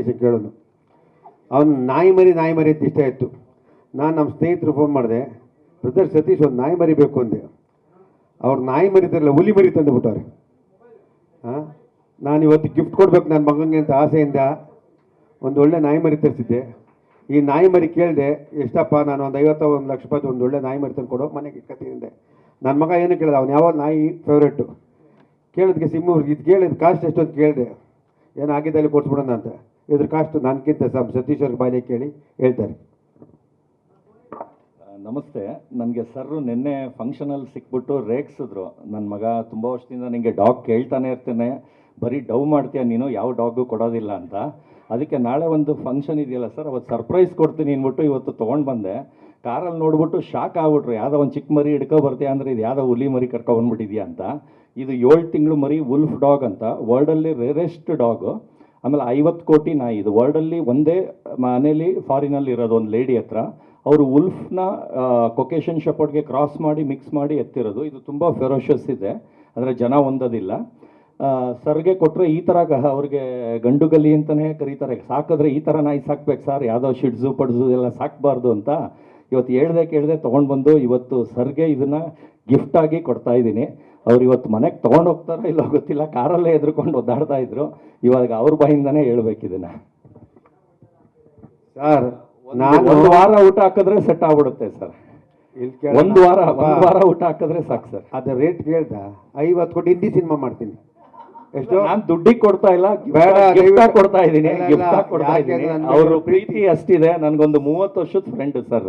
Invitation ಕೇಳೋದು. ಅವನು ನಾಯಿ ಮರಿ ನಾಯಿ ಮರಿ ಅಂತ ಇಷ್ಟ ಇತ್ತು. ನಾನು ನಮ್ಮ ಸ್ನೇಹಿತರು ಫೋನ್ ಮಾಡಿದೆ ಬ್ರದರ್ ಸತೀಶ್, ಒಂದು ನಾಯಿ ಮರಿಬೇಕು ಅಂದೆ. ಅವ್ರು ನಾಯಿ ಮರಿತಾರಲ್ಲ ಹುಲಿ ಮರಿ ತಂದು ಬಿಟ್ಟವ್ರೆ. ಹಾಂ? ನಾನು ಇವತ್ತು ಗಿಫ್ಟ್ ಕೊಡ್ಬೇಕು ನನ್ನ ಮಗನಿಗೆ ಅಂತ ಆಸೆಯಿಂದ ಒಂದು ಒಳ್ಳೆ ನಾಯಿ ಮರಿ ತರಿಸಿದ್ದೆ. ಈ ನಾಯಿ ಮರಿ ಕೇಳಿದೆ, ಎಷ್ಟಪ್ಪ, ನಾನು ಒಂದು ಐವತ್ತ ಒಂದು ಲಕ್ಷ ರೂಪಾಯಿ ಒಂದು ಒಳ್ಳೆ ನಾಯಿ ಮರಿ ತಂದು ಕೊಡೋ ಮನೆಗೆ ಇಟ್ಕೊತೀನಿ ನನ್ನ ಮಗ ಏನು ಕೇಳಿದೆ, ಅವ್ನು ಯಾವ ನಾಯಿ ಫೇವ್ರೇಟು ಕೇಳಿದ್ಕೆ ಸಿಮ್ಮು ಇದು ಕೇಳಿದ, ಕಾಸ್ಟ್ ಎಷ್ಟು? ಅಂತ ಕೇಳಿದೆ. ಏನು ಆಗಿದ್ದಲ್ಲಿ ಕೊಡ್ಸ್ಬಿಡೋಣ ಅಂತ. ಇದ್ರ ಕಾಸ್ಟ್ ನನಗಿಂತ ಸಮ್ ಸತೀಶ್ ಅವ್ರ ಕೇಳಿ ಹೇಳ್ತಾರೆ. ನಮಸ್ತೆ. ನನಗೆ ಸರ್ ನಿನ್ನೆ ಫಂಕ್ಷನಲ್ಲಿ ಸಿಕ್ಬಿಟ್ಟು ರೇಗ್ಸಿದ್ರು. ನನ್ನ ಮಗ ತುಂಬ ವರ್ಷದಿಂದ ನಿಮಗೆ ಡಾಗ್ ಕೇಳ್ತಾನೆ ಇರ್ತೇನೆ. ಬರೀ ಡವ್ ಮಾಡ್ತೀಯ ನೀನು, ಯಾವ ಡಾಗು ಕೊಡೋದಿಲ್ಲ ಅಂತ. ಅದಕ್ಕೆ ನಾಳೆ ಒಂದು ಫಂಕ್ಷನ್ ಇದೆಯಲ್ಲ ಸರ್ ಅವತ್ತು ಸರ್ಪ್ರೈಸ್ ಕೊಡ್ತೀನಿ ಅಂದ್ಬಿಟ್ಟು ಇವತ್ತು ತೊಗೊಂಡು ಬಂದೆ. ಕಾರಲ್ಲಿ ನೋಡ್ಬಿಟ್ಟು ಶಾಕ್ ಆಗ್ಬಿಟ್ರು. ಯಾವುದೋ ಒಂದು ಚಿಕ್ಕ ಮರಿ ಬರ್ತೀಯ ಅಂದರೆ ಇದು ಯಾವುದೋ ಹುಲಿ ಮರಿ ಕರ್ಕೊಂಡ್ಬಂದ್ಬಿಟ್ಟಿದ್ಯಾ ಅಂತ. ಇದು ಏಳು ತಿಂಗಳು ಮರಿ ವುಲ್ಫ್ ಡಾಗ್ ಅಂತ. ವರ್ಲ್ಡಲ್ಲಿ ರೇರೆಸ್ಟ್ ಡಾಗು ಆಮೇಲೆ ಐವತ್ತು ಕೋಟಿ ನಾಯಿ. ಇದು ವರ್ಲ್ಡಲ್ಲಿ ಒಂದೇ ಮನೇಲಿ ಫಾರಿನಲ್ಲಿ ಇರೋದು ಒಂದು ಲೇಡಿ ಹತ್ರ. ಅವರು ಉಲ್ಫ್ನ ಕೊಕೇಶನ್ ಶಪೋರ್ಟ್ಗೆ ಕ್ರಾಸ್ ಮಾಡಿ ಮಿಕ್ಸ್ ಮಾಡಿ ಎತ್ತಿರೋದು. ಇದು ತುಂಬ ಫೆರೋಷಸ್ ಇದೆ. ಅಂದರೆ ಜನ ಹೊಂದೋದಿಲ್ಲ. ಸರ್ಗೆ ಕೊಟ್ಟರೆ ಈ ಥರ ಅವ್ರಿಗೆ ಗಂಡು ಗಲಿ ಅಂತಲೇ ಕರೀತಾರೆ. ಸಾಕಿದ್ರೆ ಈ ಥರ ನಾಯಿ ಸಾಕ್ಬೇಕು ಸರ್ ಯಾವುದೋ ಶಿಡ್ಸು ಪಡ್ಸು ಎಲ್ಲ ಸಾಕಬಾರ್ದು ಅಂತ ಇವತ್ತು ಹೇಳ್ದೆ ಕೇಳಿದೆ ತೊಗೊಂಡು ಬಂದು ಇವತ್ತು ಸರ್ಗೆ ಇದನ್ನು ಗಿಫ್ಟಾಗಿ ಕೊಡ್ತಾ ಇದ್ದೀನಿ. ಅವ್ರು ಇವತ್ತು ಮನೆಗೆ ತೊಗೊಂಡು ಹೋಗ್ತಾರೋ ಇಲ್ಲೋ ಗೊತ್ತಿಲ್ಲ ಕಾರಲ್ಲೇ ಎದ್ರುಕೊಂಡು ಒದ್ದಾಡ್ತಾ ಇದ್ರು. ಇವಾಗ ಅವ್ರ ಬಾಯಿಂದನೇ ಹೇಳ್ಬೇಕು ಇದನ್ನ. ಸರ್ ನಾನು ಒಂದು ವಾರ ಊಟ ಹಾಕಿದ್ರೆ ಸೆಟ್ ಆಗ್ಬಿಡುತ್ತೆ ಸರ್ ಒಂದು ವಾರ ಒಂದು ವಾರ ಊಟ ಹಾಕಿದ್ರೆ ಸಾಕು ಸರ್ ಅದ ರೇಟ್ ಕೇಳ್ದ. ಐವತ್ತು ಕೋಟಿ ಹಿಂದಿ ಸಿನಿಮಾ ಮಾಡ್ತೀನಿ. ಎಷ್ಟೋ? ನಾನು ದುಡ್ಡಿಗೆ ಕೊಡ್ತಾ ಇಲ್ಲ ಗಿಫ್ಟ್ ಕೊಡ್ತಾ ಇದ್ದೀನಿ ಗಿಫ್ಟ್ ಕೊಡ್ತಾ ಇದ್ದೀನಿ. ಅವ್ರ ಪ್ರೀತಿ ಅಷ್ಟಿದೆ ನನ್ಗೊಂದು ಮೂವತ್ತು ವರ್ಷದ ಫ್ರೆಂಡ್ ಸರ್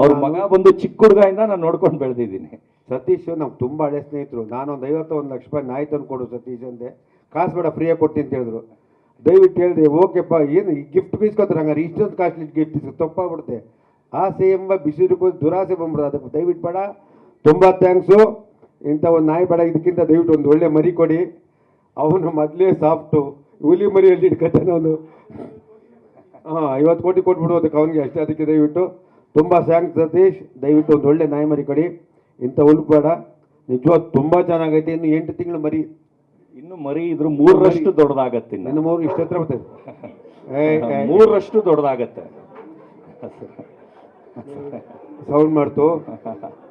ಅವ್ರ ಮಗ ಬಂದು ಚಿಕ್ಕ ಹುಡುಗದಿಂದ ನಾನು ನೋಡ್ಕೊಂಡು ಬೆಳೆದಿದ್ದೀನಿ. ಸತೀಶ್ ನಮ್ಗೆ ತುಂಬ ಹಳೆ ಸ್ನೇಹಿತರು. ನಾನೊಂದು ಐವತ್ತು ಒಂದು ಲಕ್ಷ ರೂಪಾಯಿ ನಾಯಿ ತಂದು ಕೊಡು ಸತೀಶ್ ಅಂದೆ. ಕಾಸು ಬೇಡ ಫ್ರೀಯಾಗಿ ಕೊಡ್ತೀನಿ ಅಂತ ಹೇಳಿದ್ರು. ದಯವಿಟ್ಟು ಹೇಳಿದೆ, ಓಕೆಪ್ಪ, ಏನು ಗಿಫ್ಟ್ ಬೀಸ್ಕೊತಾರೆ ಹಂಗಾರೆ? ಇಷ್ಟೊಂದು ಕಾಸ್ಟ್ಲಿ ಗಿಫ್ಟ್ ತಪ್ಪಾಗ್ಬಿಡುತ್ತೆ. ಆಸೆ ಎಂಬ ಬಿಸಿರುಕು ದುರಾಸೆ ಬಂದ್ಬಿಡೋದು ಅದಕ್ಕೆ ದಯವಿಟ್ಟು ಬೇಡ. ತುಂಬ ಥ್ಯಾಂಕ್ಸು ಇಂಥ ಒಂದು ನಾಯಿ ಬೇಡ, ಇದಕ್ಕಿಂತ ದಯವಿಟ್ಟು ಒಂದು ಒಳ್ಳೆ ಮರಿ ಕೊಡಿ. ಅವನು ಮೊದಲೇ ಸಾಫ್ಟು ಹುಲಿ ಮರಿಯಲ್ಲಿ ಇಟ್ಕೊತಾನೆ ಅವನು. ಹಾಂ, ಐವತ್ತು ಕೋಟಿ ಕೊಟ್ಬಿಡು ಅದಕ್ಕೆ ಅವನಿಗೆ ಅಷ್ಟೇ. ಅದಕ್ಕೆ ದಯವಿಟ್ಟು ತುಂಬ ಥ್ಯಾಂಕ್ಸ್ ಸತೀಶ್. ದಯವಿಟ್ಟು ಒಂದು ಒಳ್ಳೆ ನಾಯಿ ಮರಿ ಕೊಡಿ. ಇಂಥ ಹುಲ್ಲು ಬೇಡ. ನಿಜವಾಗ್ ತುಂಬ ಚೆನ್ನಾಗೈತೆ. ಇನ್ನು ಎಂಟು ತಿಂಗಳು ಮರಿ. ಇನ್ನು ಮರಿ ಇದ್ರು ಮೂರರಷ್ಟು ದೊಡ್ಡದಾಗತ್ತೆ ಇನ್ನು. ನನ್ನ ಮೂರು ಇಷ್ಟ ಹತ್ರ ಬರ್ತದೆ ಮೂರರಷ್ಟು ದೊಡ್ಡದಾಗತ್ತೆ. ಸೌಂಡ್ ಮಾಡ್ತು.